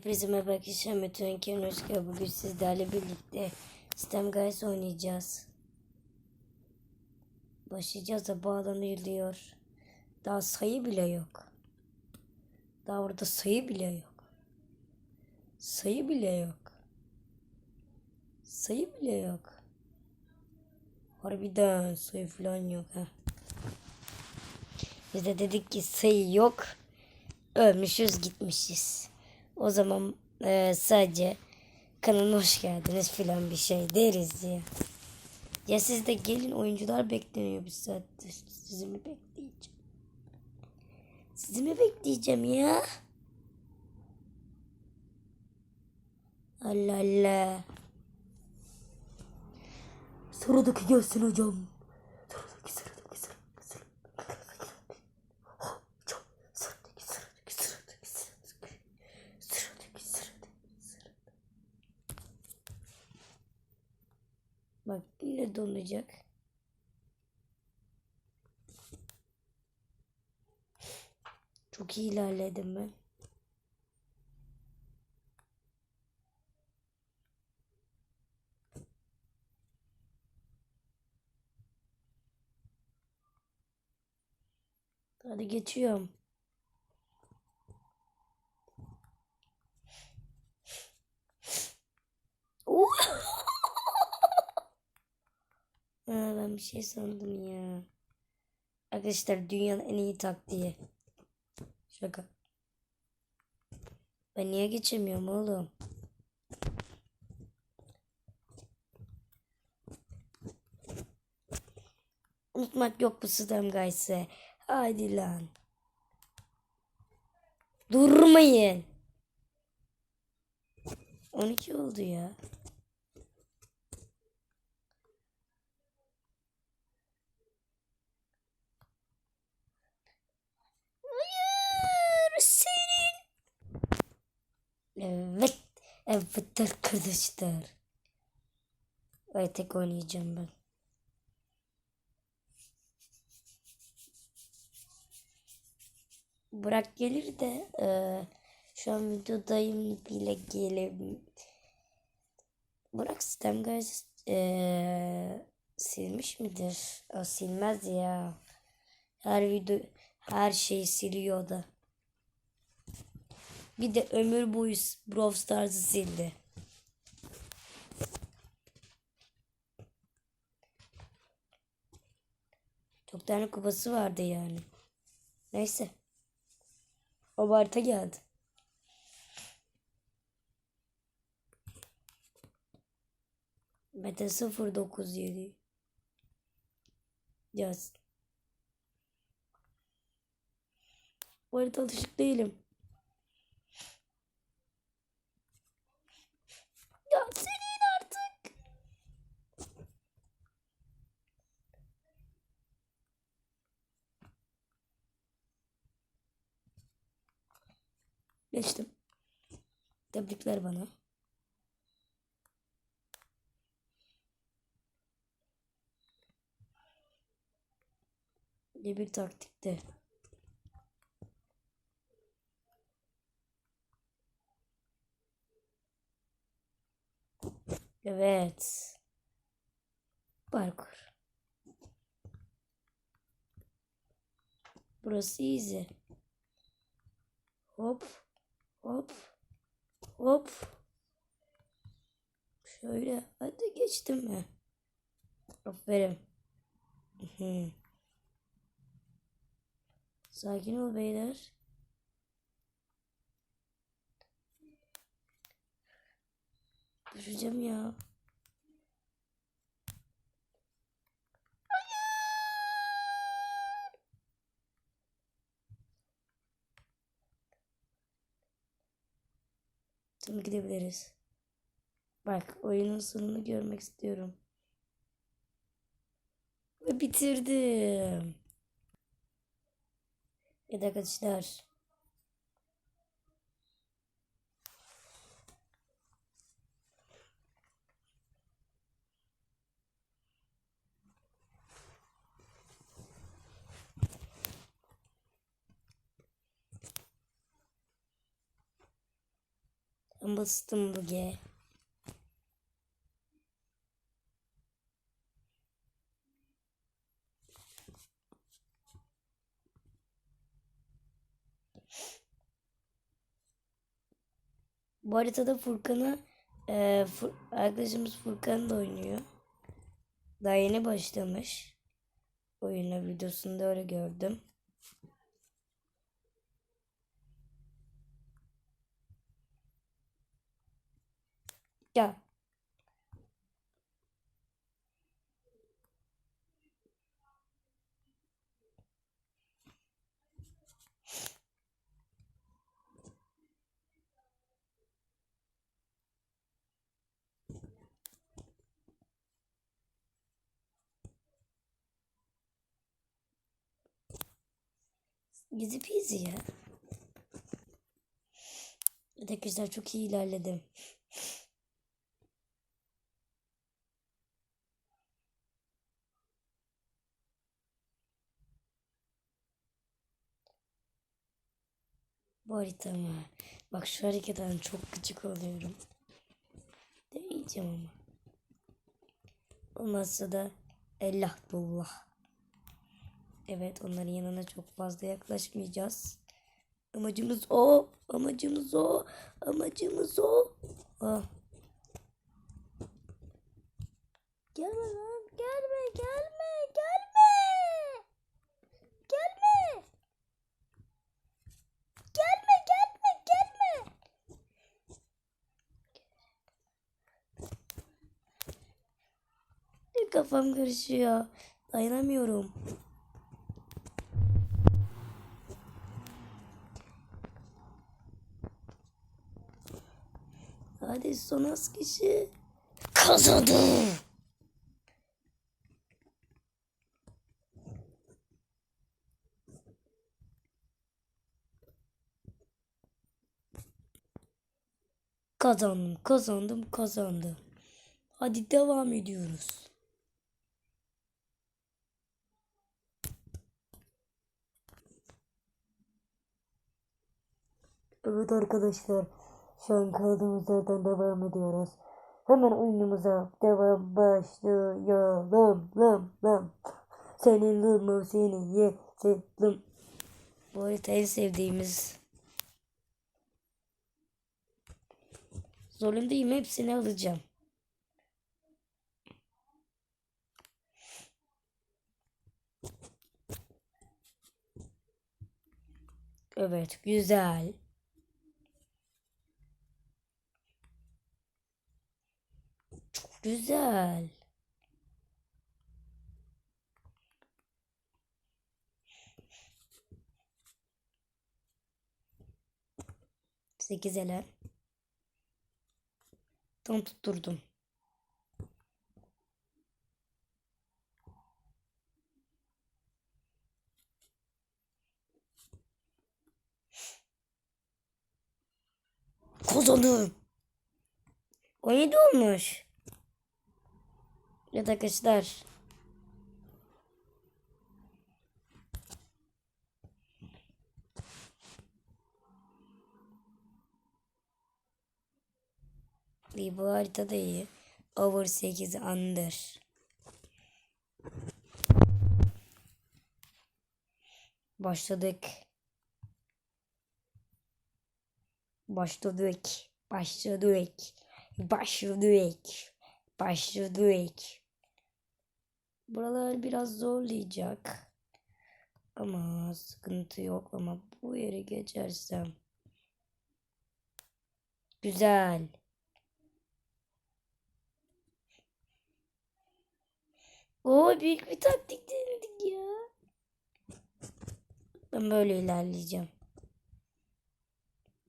Hepinize merhaba arkadaşlar. Metin Kenan hoş geldin. Bugün sizlerle birlikte Sistem Guys oynayacağız. Başlayacağız da bağlanıyor. Daha sayı bile yok. Daha orada sayı bile yok. Sayı bile yok. Sayı bile yok. Harbiden sayı falan yok ha. Biz de dedik ki sayı yok. Ölmüşüz gitmişiz. O zaman e, sadece kanalıma hoş geldiniz filan bir şey deriz ya. Ya siz de gelin oyuncular bekleniyor bir saattir. Sizi mi bekleyeceğim? Sizi mi bekleyeceğim ya? Allah Allah. Sıradaki gelsin hocam. Sıradaki sıradaki sıradaki sıradaki. Hocam sıradaki sıradaki sıradaki sıradaki. Sıradaki sıradaki sıradaki. Yine donacak. Çok iyi ilerledim ben. Hadi geçiyorum. Oo! Ha, ben bir şey sandım ya. Arkadaşlar dünyanın en iyi taktiği. Şaka. Ben niye geçemiyorum oğlum? Unutmak yok bu sistem gayse. Haydi lan. Durmayın. 12 oldu ya. Senin. Evet. Evet arkadaşlar. Ay tek oynayacağım ben. Burak gelir de eee, şu an videodayım bile gelim. Burak sistem guys eee, silmiş midir? O silmez ya. Her video her şeyi siliyor da. Bir de ömür boyu Brawl Stars'ı sildi. Çok tane kupası vardı yani. Neyse. Abarta geldi. Mete 097 Yaz. Bu arada alışık değilim. Ya senin artık. Geçtim. Tebrikler bana. Ne bir taktikte. Evet. Parkur. Burası easy. Hop. Hop. Hop. Şöyle. Hadi geçtim mi? Aferin. Sakin ol beyler. Düşeceğim ya. Şimdi gidebiliriz. Bak oyunun sonunu görmek istiyorum. Ve bitirdim. Evet arkadaşlar. Ben bastım bu G. Bu haritada Furkan'ı e, Fur- arkadaşımız Furkan da oynuyor. Daha yeni başlamış. Oyuna videosunda öyle gördüm. Ya Easy peasy ya. Arkadaşlar çok iyi ilerledim. Bu haritama. Bak şu hareketten çok gıcık oluyorum. Deneyeceğim ama. Olmazsa da Allah bullah. Evet onların yanına çok fazla yaklaşmayacağız. Amacımız o. Amacımız o. Amacımız o. Ah. Gelme lan. Gelme. Gelme. Gelme. Gelme. Gelme. Gelme. Kafam karışıyor. Dayanamıyorum. Hadi son az kişi. Kazandım. Kazandım, kazandım, kazandım. Hadi devam ediyoruz. Evet arkadaşlar. Şu an kaldığımız yerden devam ediyoruz. Hemen oyunumuza devam başlayalım. Lam lam. Senin lımı seni yedim. Bu harita en sevdiğimiz. Zorundayım hepsini alacağım. Evet güzel. Güzel. Sekiz ele. Tam tutturdum. Kazandım. 17 olmuş. Evet arkadaşlar. İyi bu harita da iyi. Over 8 under. Başladık. Başladık. Başladık. Başladık. Başladık. Buralar biraz zorlayacak. Ama sıkıntı yok ama bu yeri geçersem. Güzel. Oo büyük bir taktik denedik ya. Ben böyle ilerleyeceğim.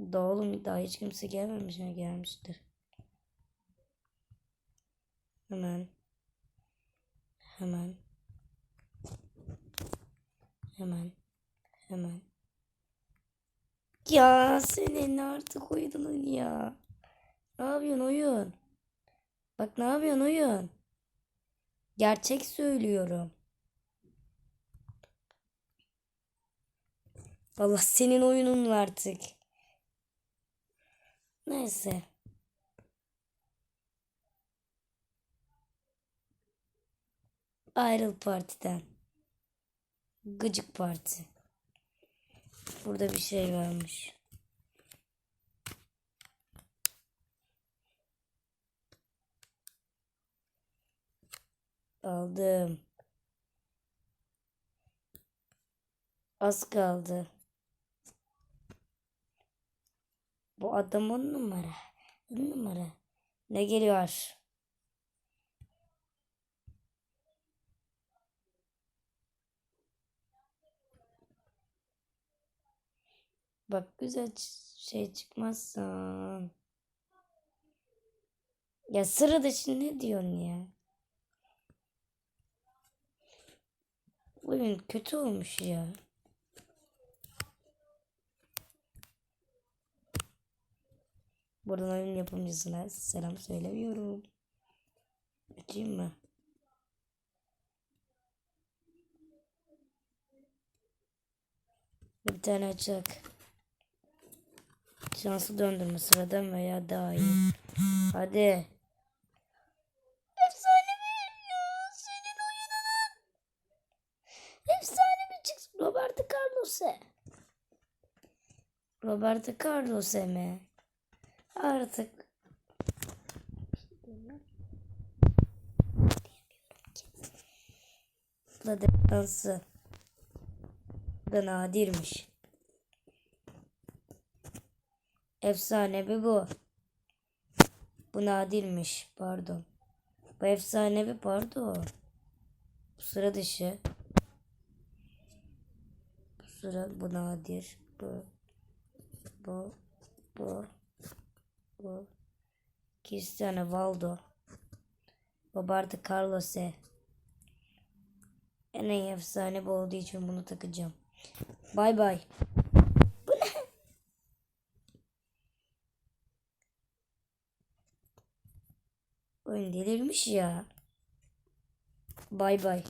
Daha oğlum daha hiç kimse gelmemiş mi? Gelmiştir. Hemen. Hemen. Hemen. Hemen. Ya senin artık oyunun ya. Ne yapıyorsun oyun? Bak ne yapıyorsun oyun? Gerçek söylüyorum. Allah senin oyunun artık. Neyse. Ayrıl partiden. Gıcık parti. Burada bir şey varmış. Aldım. Az kaldı. Bu adam on numara. Numara. Ne geliyor? Bak güzel şey çıkmazsan. Ya sıra dışı ne diyorsun ya? Oyun kötü olmuş ya. Buradan oyun yapımcısına selam söylemiyorum. Açayım mı? Bir tane açak. Şanslı döndürme sıradan veya daha iyi. Hadi. Efsane bir ya senin oyunun. Efsane bir çıksın. Roberto Carlos'e. Roberto Carlos'e mi? Artık da defansı da nadirmiş. Efsanevi bu. Bu nadirmiş. Pardon. Bu efsanevi pardon. Bu sıra dışı. Bu sıra bu nadir. Bu. Bu. Bu. Bu. Cristiano Valdo. Roberto Carlos'e. En iyi efsane bu olduğu için bunu takacağım. Bay bay. Bu ne? Oyun delirmiş ya. Bay bay.